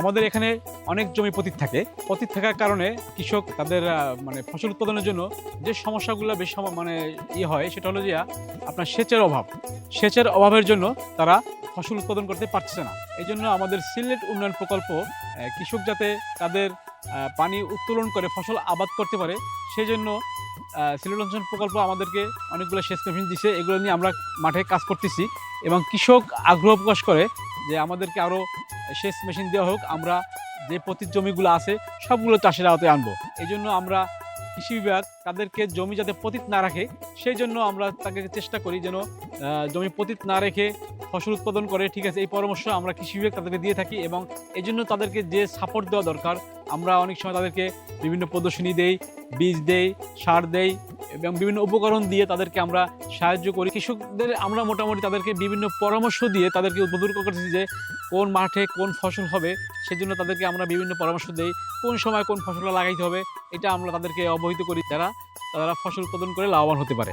আমাদের এখানে অনেক জমি পতিত থাকে। পতিত থাকার কারণে কৃষক তাদের মানে ফসল উৎপাদনের জন্য যে সমস্যাগুলো বেশ মানে ইয়ে হয়, সেটা হলো যে আপনার সেচের অভাব। সেচের অভাবের জন্য তারা ফসল উৎপাদন করতে পারছে না। এই জন্য আমাদের সিলেট উন্নয়ন প্রকল্প কৃষক যাতে তাদের পানি উত্তোলন করে, ফসল আবাদ করতে পারে সেই জন্য সিলেট অঞ্চল প্রকল্প আমাদেরকে অনেকগুলো সেচ মেশিন দিছে। এগুলো নিয়ে আমরা মাঠে কাজ করতেছি এবং কৃষক আগ্রহ প্রকাশ করে যে আমাদেরকে আরও সেচ মেশিন দেওয়া হোক। আমরা যে পতিত জমিগুলো আছে, সবগুলো চাষের আওতায় আনব। এই জন্য আমরা কৃষি বিভাগ তাদেরকে জমি যাতে পতিত না রাখে সেই জন্য আমরা তাকে চেষ্টা করি যেন জমি পতিত না রেখে ফসল উৎপাদন করে, ঠিক আছে, এই পরামর্শ আমরা কৃষি বিভাগ তাদেরকে দিয়ে থাকি এবং এই জন্য তাদেরকে যে সাপোর্ট দেওয়া দরকার, আমরা অনেক সময় তাদেরকে বিভিন্ন প্রদর্শনী দেই, বীজ দেই, সার দেই এবং বিভিন্ন উপকরণ দিয়ে তাদেরকে আমরা সাহায্য করি। কৃষকদের আমরা মোটামুটি তাদেরকে বিভিন্ন পরামর্শ দিয়ে তাদেরকে উদ্বোধন করতেছি যে কোন মাঠে কোন ফসল হবে, সেজন্য তাদেরকে আমরা বিভিন্ন পরামর্শ দেই, কোন সময় কোন ফসলটা লাগাইতে হবে, এটা আমরা তাদেরকে অবহিত করি। যারা, তারা ফসল উৎপাদন করে লাভবান হতে পারে।